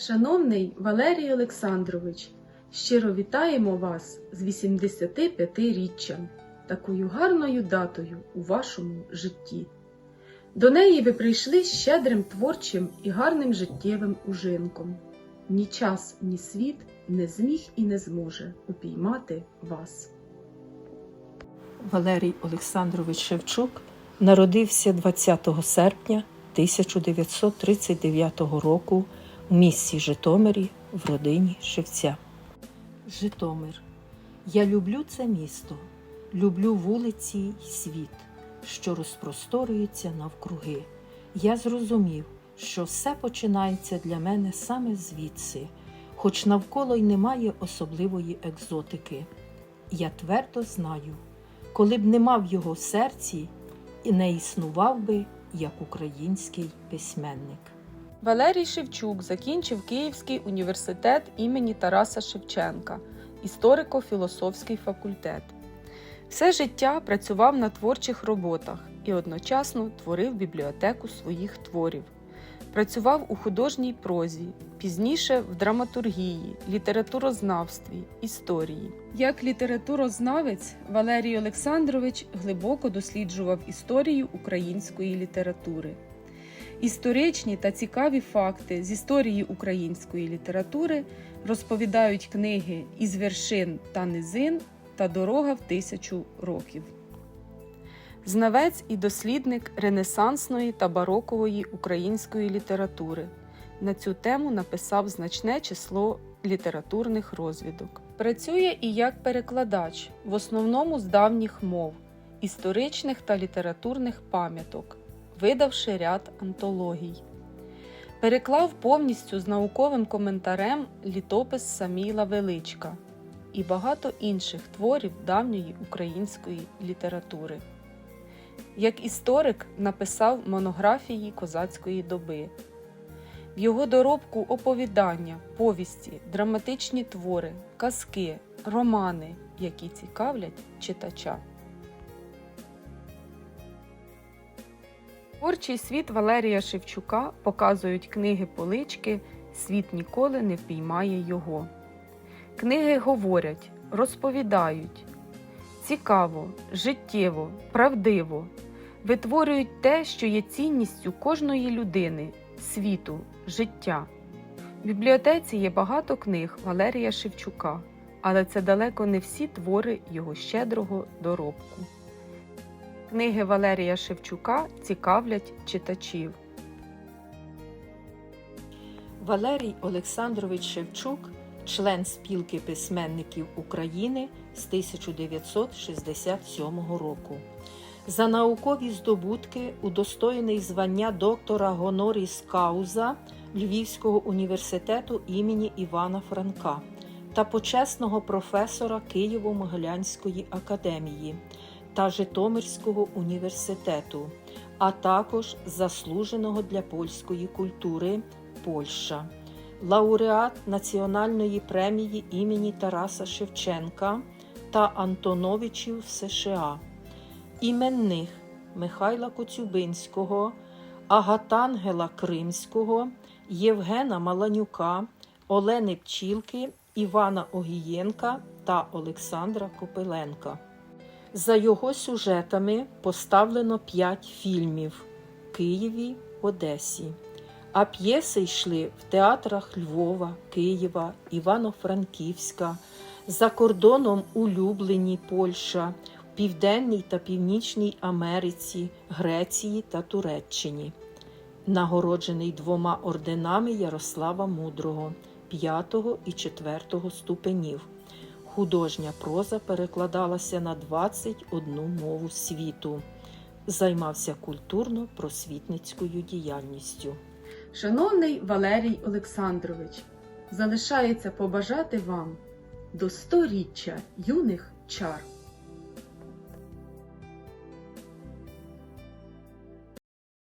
Шановний Валерій Олександрович, щиро вітаємо вас з 85-річчям, такою гарною датою у вашому житті. До неї ви прийшли щедрим творчим і гарним життєвим ужинком. Ні час, ні світ не зміг і не зможе упіймати вас. Валерій Олександрович Шевчук народився 20 серпня 1939 року в місті Житомирі в родині Шевця. Житомир. Я люблю це місто, люблю вулиці й світ, що розпросторюється навкруги. Я зрозумів, що все починається для мене саме звідси, хоч навколо й немає особливої екзотики. Я твердо знаю, коли б не мав його в серці і не існував би як український письменник. Валерій Шевчук закінчив Київський університет імені Тараса Шевченка, історико-філософський факультет. Все життя працював на творчих роботах і одночасно творив бібліотеку своїх творів. Працював у художній прозі, пізніше в драматургії, літературознавстві, історії. Як літературознавець Валерій Олександрович глибоко досліджував історію української літератури. Історичні та цікаві факти з історії української літератури розповідають книги Із вершин та низин та Дорога в тисячу років. Знавець і дослідник ренесансної та барокової української літератури. На цю тему написав значне число літературних розвідок. Працює і як перекладач, в основному з давніх мов, історичних та літературних пам'яток, видавши ряд антологій. Переклав повністю з науковим коментарем літопис Саміла Величка і багато інших творів давньої української літератури. Як історик написав монографії козацької доби. В його доробку оповідання, повісті, драматичні твори, казки, романи, які цікавлять читача. Творчий світ Валерія Шевчука показують книги полички Світ ніколи не впіймає його. Книги говорять, розповідають цікаво, життєво, правдиво, витворюють те, що є цінністю кожної людини, світу, життя. В бібліотеці є багато книг Валерія Шевчука, але це далеко не всі твори його щедрого доробку. Книги Валерія Шевчука цікавлять читачів. Валерій Олександрович Шевчук, член спілки письменників України з 1967 року. За наукові здобутки удостоєний звання доктора Гоноріс Кауза Львівського університету імені Івана Франка та почесного професора Києво-Могилянської академії та Житомирського університету, а також заслуженого для польської культури Польща, лауреат Національної премії імені Тараса Шевченка та Антоновичів США, іменних Михайла Коцюбинського, Агатангела Кримського, Євгена Маланюка, Олени Пчілки, Івана Огієнка та Олександра Копиленка. За його сюжетами поставлено п'ять фільмів Києві, Одесі. А п'єси йшли в театрах Львова, Києва, Івано-Франківська, за кордоном у Люблені, Польща, Південній та Північній Америці, Греції та Туреччині. Нагороджений двома орденами Ярослава Мудрого 5 і 4 ступенів. Художня проза перекладалася на 21 мову світу. Займався культурно-просвітницькою діяльністю. Шановний Валерій Олександрович, залишається побажати вам до сторіччя юних чар.